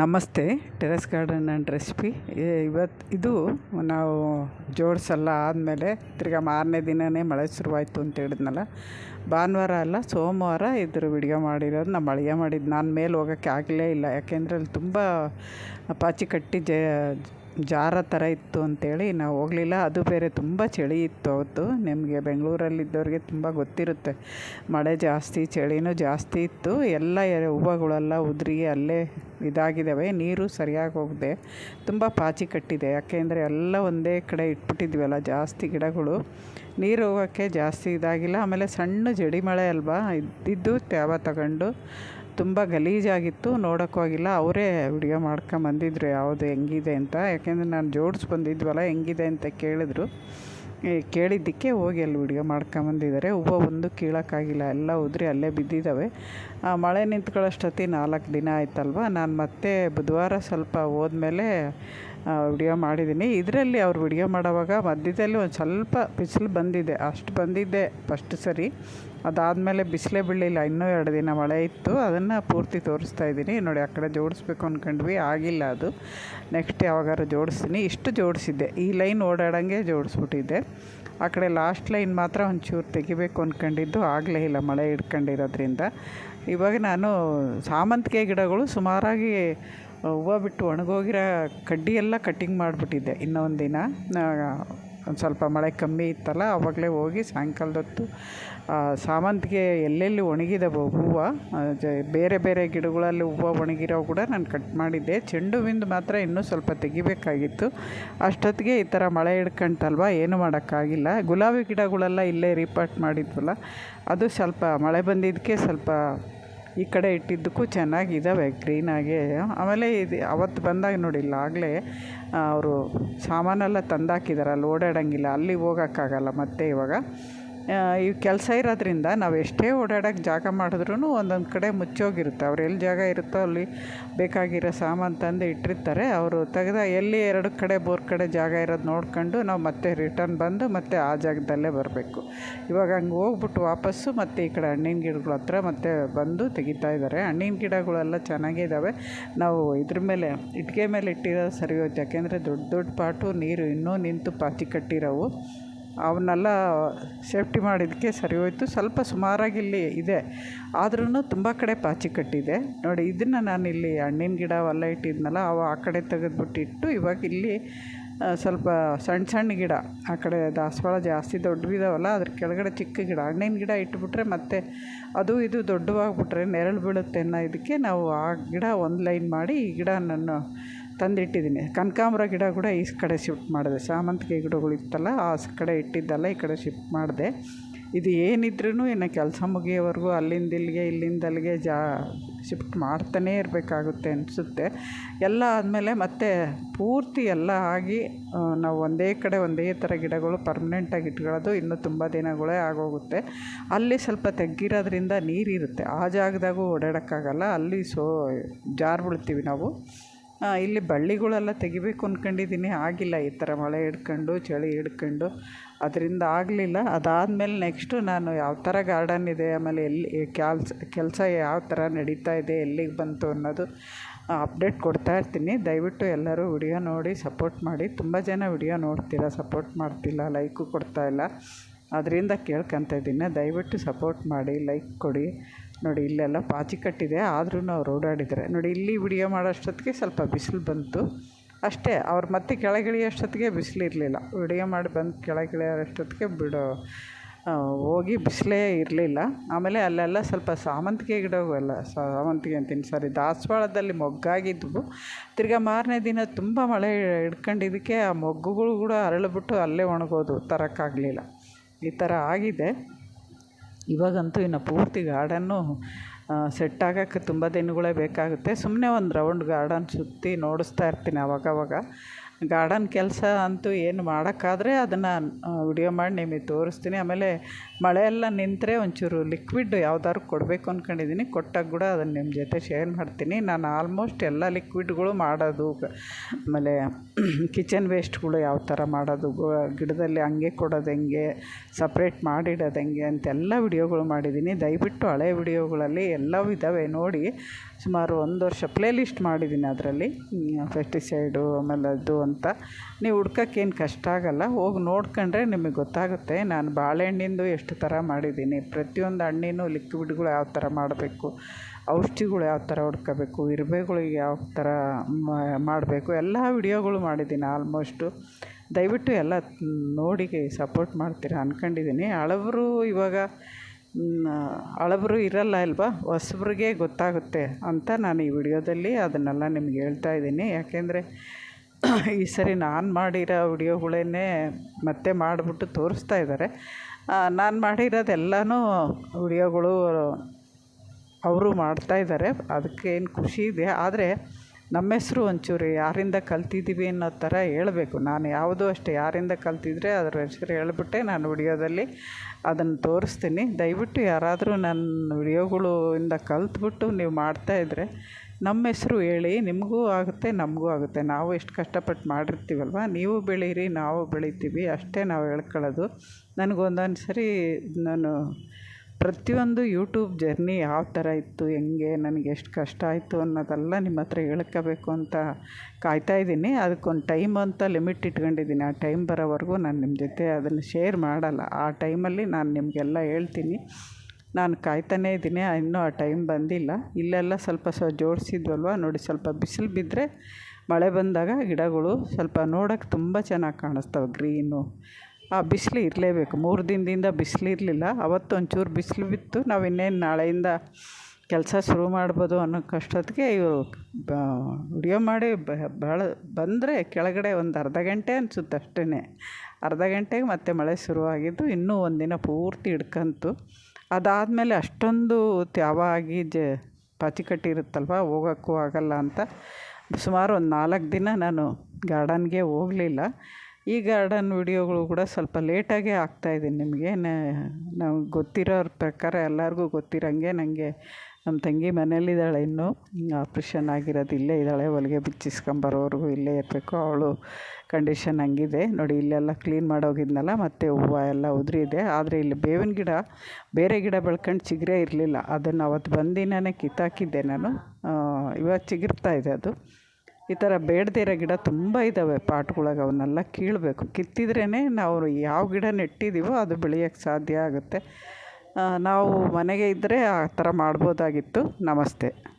ನಮಸ್ತೆ, terrace garden and recipe. ಇವತ್ತು ಇದು ನಾವು ಜೋಡಿಸಲ್ಲ ಆದಮೇಲೆ ತಿರ್ಗಾ ಮಾರನೇ ದಿನವೇ ಮಳೆ ಶುರುವಾಯಿತು ಅಂತ ಹೇಳಿದ್ನಲ್ಲ. ಭಾನುವಾರ ಅಲ್ಲ, ಸೋಮವಾರ ಇದ್ರ ವಿಡಿಯೋ ಮಾಡಿರೋದು ನಮ್ಮ ಅಳಿಗೆ ಮಾಡಿದ್ದು ನಾನು ಮೇಲೆ ಹೋಗೋಕ್ಕೆ ಆಗಲೇ ಇಲ್ಲ. ಯಾಕೆಂದರೆ ಅಲ್ಲಿ ತುಂಬ ಪಾಚಿ ಕಟ್ಟಿ ಜ ಜಾರ ಥರ ಇತ್ತು ಅಂತೇಳಿ ನಾವು ಹೋಗಲಿಲ್ಲ. ಅದು ಬೇರೆ ತುಂಬ ಚಳಿ ಇತ್ತು ಅವತ್ತು. ನಿಮಗೆ ಬೆಂಗಳೂರಲ್ಲಿದ್ದವ್ರಿಗೆ ತುಂಬ ಗೊತ್ತಿರುತ್ತೆ. ಮಳೆ ಜಾಸ್ತಿ, ಚಳಿನೂ ಜಾಸ್ತಿ ಇತ್ತು. ಎಲ್ಲ ಹೂವುಗಳೆಲ್ಲ ಉದುರಿ ಅಲ್ಲೇ ಇದಾಗಿದ್ದಾವೆ. ನೀರು ಸರಿಯಾಗಿ ಹೋಗಿದೆ ತುಂಬ ಪಾಚಿ ಕಟ್ಟಿದೆ. ಯಾಕೆಂದರೆ ಎಲ್ಲ ಒಂದೇ ಕಡೆ ಇಟ್ಬಿಟ್ಟಿದ್ವಲ್ಲ ಜಾಸ್ತಿ ಗಿಡಗಳು. ನೀರು ಹೋಗೋಕ್ಕೆ ಜಾಸ್ತಿ ಇದಾಗಿಲ್ಲ. ಆಮೇಲೆ ಸಣ್ಣ ಜಡಿ ಮಳೆ ಅಲ್ವಾ ಇದ್ದಿದ್ದು ತ್ಯಾವ ತಗೊಂಡು ತುಂಬ ಗಲೀಜಾಗಿತ್ತು, ನೋಡೋಕ್ಕೂ ಆಗಿಲ್ಲ. ಅವರೇ ವಿಡಿಯೋ ಮಾಡ್ಕೊಂಬಂದಿದ್ರು ಯಾವುದು ಹೆಂಗಿದೆ ಅಂತ. ಯಾಕೆಂದರೆ ನಾನು ಜೋಡಿಸಿ ಬಂದಿದ್ವಲ್ಲ, ಹೆಂಗಿದೆ ಅಂತ ಕೇಳಿದ್ರು. ಕೇಳಿದ್ದಕ್ಕೆ ಹೋಗಿ ಅಲ್ಲಿ ವಿಡಿಯೋ ಮಾಡ್ಕೊಂಬಂದಿದ್ದಾರೆ ಹೂವು ಒಂದು ಕೀಳೋಕ್ಕಾಗಿಲ್ಲ, ಎಲ್ಲ ಉದುರಿ ಅಲ್ಲೇ ಬಿದ್ದಿದ್ದಾವೆ. ಮಳೆ ನಿಂತ್ಕೊಳ್ಳೋಷ್ಟೊತ್ತಿ ನಾಲ್ಕು ದಿನ ಆಯ್ತಲ್ವ? ನಾನು ಮತ್ತೆ ಬುಧವಾರ ಸ್ವಲ್ಪ ಹೋದ್ಮೇಲೆ ವಿಡಿಯೋ ಮಾಡಿದ್ದೀನಿ. ಇದರಲ್ಲಿ ಅವ್ರು ವಿಡಿಯೋ ಮಾಡೋವಾಗ ಮಧ್ಯದಲ್ಲಿ ಒಂದು ಸ್ವಲ್ಪ ಬಿಸಿಲು ಬಂದಿದೆ. ಅಷ್ಟು ಬಂದಿದ್ದೆ ಫಸ್ಟ್ ಸರಿ. ಅದಾದಮೇಲೆ ಬಿಸಿಲೇ ಬೀಳಲಿಲ್ಲ, ಇನ್ನೂ ಎರಡು ದಿನ ಮಳೆ ಇತ್ತು. ಅದನ್ನು ಪೂರ್ತಿ ತೋರಿಸ್ತಾ ಇದ್ದೀನಿ. ನೋಡಿ, ಆ ಕಡೆ ಜೋಡಿಸ್ಬೇಕು ಅಂದ್ಕೊಂಡ್ವಿ ಆಗಿಲ್ಲ ಅದು. ನೆಕ್ಸ್ಟ್ ಯಾವಾಗಾರು ಜೋಡಿಸ್ತೀನಿ. ಇಷ್ಟು ಜೋಡಿಸಿದ್ದೆ. ಈ ಲೈನ್ ಓಡಾಡೋಂಗೆ ಜೋಡಿಸ್ಬಿಟ್ಟಿದ್ದೆ. ಆ ಕಡೆ ಲಾಸ್ಟ್ ಲೈನ್ ಮಾತ್ರ ಒಂಚೂರು ತೆಗಿಬೇಕು ಅಂದ್ಕೊಂಡಿದ್ದು ಆಗಲೇ ಇಲ್ಲ ಮಳೆ ಇಟ್ಕೊಂಡಿರೋದ್ರಿಂದ ಇವಾಗ ನಾನು ಸಾಮಂತಿಗೆ ಗಿಡಗಳು ಸುಮಾರಾಗಿ, ಹೂವು ಬಿಟ್ಟು ಒಣಗೋಗಿರೋ ಕಡ್ಡಿಯೆಲ್ಲ ಕಟ್ಟಿಂಗ್ ಮಾಡಿಬಿಟ್ಟಿದ್ದೆ ಇನ್ನೊಂದು ದಿನ ಒಂದು ಸ್ವಲ್ಪ ಮಳೆ ಕಮ್ಮಿ ಇತ್ತಲ್ಲ ಆವಾಗಲೇ ಹೋಗಿ ಸಾಯಂಕಾಲದ ಹೊತ್ತು ಆ, ಸಾಮಂತಿಗೆ ಎಲ್ಲೆಲ್ಲಿ ಒಣಗಿದ ಹೂವು ಬೇರೆ ಬೇರೆ ಗಿಡಗಳಲ್ಲಿ ಹೂವು ಒಣಗಿರೋ ಕೂಡ ನಾನು ಕಟ್ ಮಾಡಿದ್ದೆ. ಚೆಂಡು ಹೂವಿಂದು ಮಾತ್ರ ಇನ್ನೂ ಸ್ವಲ್ಪ ತೆಗಿಬೇಕಾಗಿತ್ತು. ಅಷ್ಟೊತ್ತಿಗೆ ಈ ಥರ ಮಳೆ ಹಿಡ್ಕಂತಲ್ವ ಏನು ಮಾಡೋಕ್ಕಾಗಿಲ್ಲ. ಗುಲಾಬಿ ಗಿಡಗಳೆಲ್ಲ ಇಲ್ಲೇ ರೀಪಾಟ್ ಮಾಡಿದ್ವಲ್ಲ ಅದು ಸ್ವಲ್ಪ ಮಳೆ ಬಂದಿದ್ದಕ್ಕೆ ಸ್ವಲ್ಪ ಈ ಕಡೆ ಇಟ್ಟಿದ್ದಕ್ಕೂ ಚೆನ್ನಾಗಿದ್ದಾವೆ ಗ್ರೀನಾಗೆ ಆಮೇಲೆ ಇದು ಅವತ್ತು ಬಂದಾಗ ನೋಡಿಲ್ಲ ಆಗಲೇ ಅವರು ಸಾಮಾನೆಲ್ಲ ತಂದಾಕಿದ್ದಾರೆ, ಅಲ್ಲಿ ಓಡಾಡೋಂಗಿಲ್ಲ, ಅಲ್ಲಿ ಹೋಗೋಕ್ಕಾಗಲ್ಲ ಮತ್ತೆ ಇವಾಗ. ಈ ಕೆಲಸ ಇರೋದ್ರಿಂದ ನಾವು ಎಷ್ಟೇ ಓಡಾಡೋಕ್ಕೆ ಜಾಗ ಮಾಡಿದ್ರೂ ಒಂದೊಂದು ಕಡೆ ಮುಚ್ಚೋಗಿರುತ್ತೆ. ಅವ್ರು ಎಲ್ಲಿ ಜಾಗ ಇರುತ್ತೋ ಅಲ್ಲಿ ಬೇಕಾಗಿರೋ ಸಾಮಾನು ತಂದು ಇಟ್ಟಿರ್ತಾರೆ. ಅವರು ತೆಗೆದ ಎಲ್ಲಿ ಎರಡು ಕಡೆ ಬೋರ್ ಕಡೆ ಜಾಗ ಇರೋದು ನೋಡ್ಕೊಂಡು ನಾವು ಮತ್ತೆ ರಿಟರ್ನ್ ಬಂದು ಮತ್ತೆ ಆ ಜಾಗದಲ್ಲೇ ಬರಬೇಕು. ಇವಾಗ ಹಂಗೆ ಹೋಗ್ಬಿಟ್ಟು ವಾಪಸ್ಸು ಮತ್ತೆ ಈ ಕಡೆ ಹಣ್ಣಿನ ಗಿಡಗಳ ಹತ್ರ ಮತ್ತೆ ಬಂದು ತೆಗಿತಾ ಇದ್ದಾರೆ ಹಣ್ಣಿನ ಗಿಡಗಳೆಲ್ಲ ಚೆನ್ನಾಗಿದ್ದಾವೆ ನಾವು ಇದ್ರ ಮೇಲೆ ಇಟ್ಟಿಗೆ ಮೇಲೆ ಇಟ್ಟಿರೋದು ಸರಿ ಹೋಯ್ತು ಯಾಕೆಂದರೆ ದೊಡ್ಡ ದೊಡ್ಡ ಪಾಟು, ನೀರು ಇನ್ನೂ ನಿಂತು ಪಾಚಿ ಕಟ್ಟಿರೋವು. ಅವನ್ನೆಲ್ಲ ಸೇಫ್ಟಿ ಮಾಡಿದ್ದಕ್ಕೆ ಸರಿ ಹೋಯ್ತು. ಸ್ವಲ್ಪ ಸುಮಾರಾಗಿ ಇಲ್ಲಿ ಇದೆ. ಆದ್ರೂ ತುಂಬ ಕಡೆ ಪಾಚಿ ಕಟ್ಟಿದೆ. ನೋಡಿ, ಇದನ್ನು ನಾನು ಇಲ್ಲಿ ಹಣ್ಣಿನ ಗಿಡ ಅವೆಲ್ಲ ಇಟ್ಟಿದ್ನಲ್ಲ, ಅವು ಆ ಕಡೆ ತೆಗೆದುಬಿಟ್ಟಿಟ್ಟು ಇವಾಗ ಇಲ್ಲಿ ಸ್ವಲ್ಪ ಸಣ್ಣ ಸಣ್ಣ ಗಿಡ, ಆ ಕಡೆ ದಾಸವಾಳ ಜಾಸ್ತಿ ದೊಡ್ಡ ದೊಡ್ಡವಿದಾವಲ್ಲ, ಅದ್ರ ಕೆಳಗಡೆ ಚಿಕ್ಕ ಗಿಡ, ಹಣ್ಣಿನ ಗಿಡ ಇಟ್ಬಿಟ್ರೆ ಮತ್ತೆ ಅದು ಇದು ದೊಡ್ಡವಾಗ್ಬಿಟ್ರೆ ನೆರಳು ಬೀಳುತ್ತೆ ಅನ್ನೋ ಇದಕ್ಕೆ ನಾವು ಆ ಗಿಡ ಒಂದು ಲೈನ್ ಮಾಡಿ ಈ ಗಿಡ ನಾನು ತಂದಿಟ್ಟಿದ್ದೀನಿ. ಕನಕಾಂಬರ ಗಿಡ ಕೂಡ ಈ ಕಡೆ ಶಿಫ್ಟ್ ಮಾಡಿದೆ. ಸಾಮಂತಿಗೆ ಗಿಡಗಳು ಇತ್ತಲ್ಲ, ಆ ಕಡೆ ಇಟ್ಟಿದ್ದಲ್ಲ ಈ ಕಡೆ ಶಿಫ್ಟ್ ಮಾಡಿದೆ. ಇದು ಏನಿದ್ರೂ ಇನ್ನು ಕೆಲಸ ಮುಗಿಯೋವರೆಗೂ ಅಲ್ಲಿಂದ ಇಲ್ಲಿಗೆ, ಇಲ್ಲಿಂದ ಅಲ್ಲಿಗೆ ಜಾ ಶಿಫ್ಟ್ ಮಾಡ್ತಾನೇ ಇರಬೇಕಾಗುತ್ತೆ ಅನಿಸುತ್ತೆ. ಎಲ್ಲ ಆದಮೇಲೆ ಮತ್ತೆ ಪೂರ್ತಿ ಎಲ್ಲ ಆಗಿ ನಾವು ಒಂದೇ ಕಡೆ ಒಂದೇ ಥರ ಗಿಡಗಳು ಪರ್ಮನೆಂಟಾಗಿ ಇಟ್ಕೊಳ್ಳೋದು ಇನ್ನೂ ತುಂಬ ದಿನಗಳೇ ಆಗೋಗುತ್ತೆ. ಅಲ್ಲಿ ಸ್ವಲ್ಪ ತೆಗ್ಗಿರೋದ್ರಿಂದ ನೀರಿರುತ್ತೆ. ಆ ಜಾಗದಾಗೂ ಓಡಾಡೋಕ್ಕಾಗಲ್ಲ. ಅಲ್ಲಿ ಸೋ ಜಾರು ಬೀಳ್ತೀವಿ ನಾವು. ಇಲ್ಲಿ ಬಳ್ಳಿಗಳೆಲ್ಲ ತೆಗಿಬೇಕು ಅಂದ್ಕೊಂಡಿದ್ದೀನಿ ಆಗಿಲ್ಲ ಈ ಥರ ಮಳೆ ಹಿಡ್ಕೊಂಡು, ಚಳಿ ಹಿಡ್ಕೊಂಡು. ಅದರಿಂದ ಆಗಲಿಲ್ಲ. ಅದಾದಮೇಲೆ ನೆಕ್ಸ್ಟು ನಾನು ಯಾವ ಥರ ಗಾರ್ಡನ್ ಇದೆ, ಆಮೇಲೆ ಎಲ್ಲಿ ಕೆಲ್ಸ, ಕೆಲಸ ಯಾವ ಥರ ನಡೀತಾ ಇದೆ, ಎಲ್ಲಿಗೆ ಬಂತು ಅನ್ನೋದು ಅಪ್ಡೇಟ್ ಕೊಡ್ತಾ ಇರ್ತೀನಿ. ದಯವಿಟ್ಟು ಎಲ್ಲರೂ ವಿಡಿಯೋ ನೋಡಿ ಸಪೋರ್ಟ್ ಮಾಡಿ. ತುಂಬ ಜನ ವಿಡಿಯೋ ನೋಡ್ತೀರಾ ಸಪೋರ್ಟ್ ಮಾಡ್ತಿಲ್ಲ ಲೈಕು ಕೊಡ್ತಾ ಇಲ್ಲ. ಅದರಿಂದ ಕೇಳ್ಕೊತ ಇದ್ದೀನಿ. ದಯವಿಟ್ಟು ಸಪೋರ್ಟ್ ಮಾಡಿ ಲೈಕ್ ಕೊಡಿ. ನೋಡಿ, ಇಲ್ಲೆಲ್ಲ ಪಾಚಿ ಕಟ್ಟಿದೆ. ಆದ್ರೂ ಅವ್ರು ಓಡಾಡಿದ್ದಾರೆ. ನೋಡಿ, ಇಲ್ಲಿ ವಿಡಿಯೋ ಮಾಡೋಷ್ಟೊತ್ತಿಗೆ ಸ್ವಲ್ಪ ಬಿಸಿಲು ಬಂತು. ಅಷ್ಟೇ, ಅವ್ರು ಮತ್ತೆ ಕೆಳಗಿಳಿಯೋಷ್ಟೊತ್ತಿಗೆ ಬಿಸಿಲು ಇರಲಿಲ್ಲ. ವಿಡಿಯೋ ಮಾಡಿ ಬಂದು ಕೆಳಗಿಳಿಯೋಷ್ಟೊತ್ತಿಗೆ ಬಿಡೋ ಹೋಗಿ ಬಿಸಿಲೇ ಇರಲಿಲ್ಲ. ಆಮೇಲೆ ಅಲ್ಲೆಲ್ಲ ಸ್ವಲ್ಪ ಸಾಮಂತಿಗೆ ಗಿಡಗಳೆಲ್ಲ ಸಾಮಂತಿಗೆ ಅಂತೀನಿ. ಸಾರಿ ದಾಸವಾಳದಲ್ಲಿ ಮೊಗ್ಗಾಗಿದ್ವು ತಿರ್ಗಾ ಮಾರನೇ ದಿನ ತುಂಬ ಮಳೆ ಹಿಡ್ಕೊಂಡಿದ್ದಕ್ಕೆ ಆ ಮೊಗ್ಗುಗಳು ಕೂಡ ಅರಳಿಬಿಟ್ಟು ಅಲ್ಲೇ ಒಣಗೋದು ತರೋಕ್ಕಾಗಲಿಲ್ಲ ಈ ಥರ ಆಗಿದೆ. ಇವಾಗಂತೂ ಇನ್ನು ಪೂರ್ತಿ ಗಾರ್ಡನ್ನು ಸೆಟ್ ಆಗೋಕ್ಕೆ ತುಂಬ ದಿನಗಳೇ ಬೇಕಾಗುತ್ತೆ. ಸುಮ್ಮನೆ ಒಂದು ರೌಂಡ್ ಗಾರ್ಡನ್ ಸುತ್ತಿ ನೋಡಿಸ್ತಾ ಇರ್ತೀನಿ ಅವಾಗವಾಗ. ಗಾರ್ಡನ್ ಕೆಲಸ ಅಂತೂ ಏನು ಮಾಡೋಕ್ಕಾದ್ರೆ ಅದನ್ನು ವಿಡಿಯೋ ಮಾಡಿ ನಿಮಗೆ ತೋರಿಸ್ತೀನಿ. ಆಮೇಲೆ ಮಳೆ ಎಲ್ಲ ನಿಂತರೆ ಒಂಚೂರು ಲಿಕ್ವಿಡ್ ಯಾವ್ದಾದ್ರು ಕೊಡಬೇಕು ಅಂದ್ಕೊಂಡಿದ್ದೀನಿ ಕೊಟ್ಟಾಗ ಕೂಡ ಅದನ್ನು ನಿಮ್ಮ ಜೊತೆ ಶೇರ್ ಮಾಡ್ತೀನಿ. ನಾನು ಆಲ್ಮೋಸ್ಟ್ ಎಲ್ಲ ಲಿಕ್ವಿಡ್ಗಳು ಮಾಡೋದು, ಆಮೇಲೆ ಕಿಚನ್ ವೇಸ್ಟ್ಗಳು ಯಾವ ಥರ ಮಾಡೋದು ಗಿಡದಲ್ಲಿ ಹಂಗೆ ಕೊಡೋದು ಹೆಂಗೆ ಸಪ್ರೇಟ್ ಮಾಡಿಡೋದು ಹೆಂಗೆ ಅಂತೆಲ್ಲ ವಿಡಿಯೋಗಳು ಮಾಡಿದ್ದೀನಿ ದಯವಿಟ್ಟು ಹಳೆ ವಿಡಿಯೋಗಳಲ್ಲಿ ಎಲ್ಲವೂ ಇದ್ದಾವೆ ನೋಡಿ, ಸುಮಾರು ಒಂದು ವರ್ಷ ಪ್ಲೇ ಲಿಸ್ಟ್ ಮಾಡಿದ್ದೀನಿ ಅದರಲ್ಲಿ ಪೆಸ್ಟಿಸೈಡು ಆಮೇಲೆ ಅದು ಅಂತ. ನೀವು ಹುಡ್ಕೋಕ್ಕೇನು ಕಷ್ಟ ಆಗೋಲ್ಲ. ಹೋಗಿ ನೋಡ್ಕೊಂಡ್ರೆ ನಿಮಗೆ ಗೊತ್ತಾಗುತ್ತೆ. ನಾನು ಬಾಳೆಹಣ್ಣಿಂದು ಎಷ್ಟು ಥರ ಮಾಡಿದ್ದೀನಿ. ಪ್ರತಿಯೊಂದು ಹಣ್ಣಿನೂ ಲಿಕ್ವಿಡ್ಗಳು ಯಾವ ಥರ ಮಾಡಬೇಕು, ಔಷಧಿಗಳು ಯಾವ ಥರ ಹುಡ್ಕೋಬೇಕು, ಇರುವೆಗಳಿಗೆ ಯಾವ ಥರ ಮಾಡಬೇಕು, ಎಲ್ಲ ವಿಡಿಯೋಗಳು ಮಾಡಿದ್ದೀನಿ ಆಲ್ಮೋಸ್ಟು. ದಯವಿಟ್ಟು ಎಲ್ಲ ನೋಡಿ ಸಪೋರ್ಟ್ ಮಾಡ್ತೀರಾ ಅಂದ್ಕೊಂಡಿದ್ದೀನಿ ಹಳಬರು ಇವಾಗ ಹಳಬರು ಇರಲ್ಲ ಅಲ್ವಾ? ಹೊಸಬ್ರಿಗೆ ಗೊತ್ತಾಗುತ್ತೆ ಅಂತ ನಾನು ಈ ವಿಡಿಯೋದಲ್ಲಿ ಅದನ್ನೆಲ್ಲ ನಿಮ್ಗೆ ಹೇಳ್ತಾ ಇದ್ದೀನಿ. ಯಾಕೆಂದರೆ ಈ ಸರಿ ನಾನು ಮಾಡಿರೋ ವಿಡಿಯೋಗಳನ್ನೇ ಮತ್ತೆ ಮಾಡಿಬಿಟ್ಟು ತೋರಿಸ್ತಾ ಇದ್ದಾರೆ ನಾನು ಮಾಡಿರೋದೆಲ್ಲನೂ ವಿಡಿಯೋಗಳು ಅವರು ಮಾಡ್ತಾ ಇದ್ದಾರೆ ಅದಕ್ಕೇನು ಖುಷಿ ಇದೆ. ಆದರೆ ನಮ್ಮ ಹೆಸ್ರು ಒಂಚೂರು ಯಾರಿಂದ ಕಲ್ತಿದ್ದೀವಿ ಅನ್ನೋ ಥರ ಹೇಳಬೇಕು. ನಾನು ಯಾವುದೂ ಅಷ್ಟೇ ಯಾರಿಂದ ಕಲ್ತಿದ್ರೆ ಅದ್ರ ಹೆಸರು ಹೇಳ್ಬಿಟ್ಟೆ ನಾನು ವಿಡಿಯೋದಲ್ಲಿ ಅದನ್ನು ತೋರಿಸ್ತೀನಿ. ದಯವಿಟ್ಟು ಯಾರಾದರೂ ನನ್ನ ವಿಡಿಯೋಗಳು ಇಂದ ಕಲ್ತ್ಬಿಟ್ಟು ನೀವು ಮಾಡ್ತಾಯಿದ್ರೆ ನಮ್ಮ ಹೆಸ್ರು ಹೇಳಿ, ನಿಮಗೂ ಆಗುತ್ತೆ, ನಮಗೂ ಆಗುತ್ತೆ. ನಾವು ಎಷ್ಟು ಕಷ್ಟಪಟ್ಟು ಮಾಡಿರ್ತೀವಲ್ವ? ನೀವು ಬೆಳೀರಿ, ನಾವು ಬೆಳಿತೀವಿ. ಅಷ್ಟೇ ನಾವು ಹೇಳ್ಕೊಳ್ಳೋದು. ನನಗೊಂದೊಂದು ಸರಿ ನಾನು ಪ್ರತಿಯೊಂದು ಯೂಟ್ಯೂಬ್ ಜರ್ನಿ ಯಾವ ಥರ ಇತ್ತು, ಹೆಂಗೆ, ನನಗೆ ಎಷ್ಟು ಕಷ್ಟ ಆಯಿತು ಅನ್ನೋದೆಲ್ಲ ನಿಮ್ಮ ಹತ್ರ ಹೇಳ್ಕೋಬೇಕು ಅಂತ ಕಾಯ್ತಾಯಿದ್ದೀನಿ ಅದಕ್ಕೊಂದು ಟೈಮ್ ಅಂತ ಲಿಮಿಟ್ ಇಟ್ಕೊಂಡಿದ್ದೀನಿ. ಆ ಟೈಮ್ ಬರೋವರೆಗೂ ನಾನು ನಿಮ್ಮ ಜೊತೆ ಅದನ್ನು ಶೇರ್ ಮಾಡಲ್ಲ. ಆ ಟೈಮಲ್ಲಿ ನಾನು ನಿಮಗೆಲ್ಲ ಹೇಳ್ತೀನಿ. ನಾನು ಕಾಯ್ತಾನೇ ಇದ್ದೀನಿ, ಇನ್ನೂ ಆ ಟೈಮ್ ಬಂದಿಲ್ಲ. ಇಲ್ಲೆಲ್ಲ ಸ್ವಲ್ಪ ಸ ಜೋಡಿಸಿದ್ವಲ್ವ, ನೋಡಿ ಸ್ವಲ್ಪ ಬಿಸಿಲು ಬಿದ್ದರೆ ಮಳೆ ಬಂದಾಗ ಗಿಡಗಳು ಸ್ವಲ್ಪ ನೋಡೋಕ್ಕೆ ತುಂಬ ಚೆನ್ನಾಗಿ ಕಾಣಿಸ್ತವೆ ಗ್ರೀನು. ಆ ಬಿಸಿಲು ಇರಲೇಬೇಕು, ಮೂರು ದಿನದಿಂದ ಬಿಸಿಲು ಇರಲಿಲ್ಲ, ಅವತ್ತು ಒಂಚೂರು ಬಿಸಿಲು ಬಿತ್ತು, ನಾವು ಇನ್ನೇನು ನಾಳೆಯಿಂದ ಕೆಲಸ ಶುರು ಮಾಡ್ಬೋದು ಅನ್ನೋ ಕಷ್ಟೊತ್ತಿಗೆ ಇವರು ವಿಡಿಯೋ ಮಾಡಿ ಭಾಳ ಬಂದರೆ ಕೆಳಗಡೆ ಒಂದು ಅರ್ಧ ಗಂಟೆ ಅನಿಸುತ್ತೆ ಅಷ್ಟೇ ಅರ್ಧ ಗಂಟೆಗೆ ಮತ್ತೆ ಮಳೆ ಶುರುವಾಗಿದ್ದು, ಇನ್ನೂ ಒಂದಿನ ಪೂರ್ತಿ ಹಿಡ್ಕಂತು. ಅದಾದಮೇಲೆ ಅಷ್ಟೊಂದು ತ್ಯಾವ ಆಗಿ ಜ ಪಾಚಿ ಕಟ್ಟಿರುತ್ತಲ್ವ ಹೋಗೋಕ್ಕೂ ಆಗಲ್ಲ ಅಂತ. ಸುಮಾರು ಒಂದು ನಾಲ್ಕು ದಿನ ನಾನು ಗಾರ್ಡನ್ಗೆ ಹೋಗಲಿಲ್ಲ. ಈ ಗಾರ್ಡನ್ ವಿಡಿಯೋಗಳು ಕೂಡ ಸ್ವಲ್ಪ ಲೇಟಾಗೇ ಆಗ್ತಾಯಿದ್ದೀನಿ ನಿಮಗೆ. ನಾವು ಗೊತ್ತಿರೋರ ಪ್ರಕಾರ ಎಲ್ಲರಿಗೂ ಗೊತ್ತಿರೋಂಗೆ ನನಗೆ ನಮ್ಮ ತಂಗಿ ಮನೇಲಿದ್ದಾಳೆ ಇನ್ನೂ. ಆಪ್ರೇಷನ್ ಆಗಿರೋದು ಇಲ್ಲೇ ಇದ್ದಾಳೆ, ಹೊಲಿಗೆ ಬಿಚ್ಚಿಸ್ಕೊಂಬರೋವರೆಗೂ ಇಲ್ಲೇ ಇರಬೇಕು. ಅವಳು ಕಂಡೀಷನ್ ಹಂಗಿದೆ. ನೋಡಿ, ಇಲ್ಲೆಲ್ಲ ಕ್ಲೀನ್ ಮಾಡೋಗಿದ್ನಲ್ಲ, ಮತ್ತು ಹೂವು ಎಲ್ಲ ಉದುರಿದೆ. ಆದರೆ ಇಲ್ಲಿ ಬೇವಿನ ಗಿಡ, ಬೇರೆ ಗಿಡ ಬೆಳ್ಕೊಂಡು ಚಿಗುರೇ ಇರಲಿಲ್ಲ. ಅದನ್ನು ಅವತ್ತು ಬಂದಿನೇ ಕಿತ್ತಾಕಿದ್ದೆ ನಾನು. ಇವಾಗ ಚಿಗುರ್ತಾ ಇದೆ ಅದು. ಈ ಥರ ಬೇಡದಿರೋ ಗಿಡ ತುಂಬ ಇದ್ದಾವೆ ಪಾಟ್ಗಳಾಗ. ಅವನ್ನೆಲ್ಲ ಕೀಳಬೇಕು. ಕಿತ್ತಿದ್ರೇ ನಾವು ಯಾವ ಗಿಡ ನೆಟ್ಟಿದ್ದೀವೋ ಅದು ಬೆಳೆಯೋಕ್ಕೆ ಸಾಧ್ಯ ಆಗುತ್ತೆ. ನಾವು ಮನೆಗೆ ಇದ್ದರೆ ಆ ಥರ ಮಾಡ್ಬೋದಾಗಿತ್ತು. ನಮಸ್ತೆ.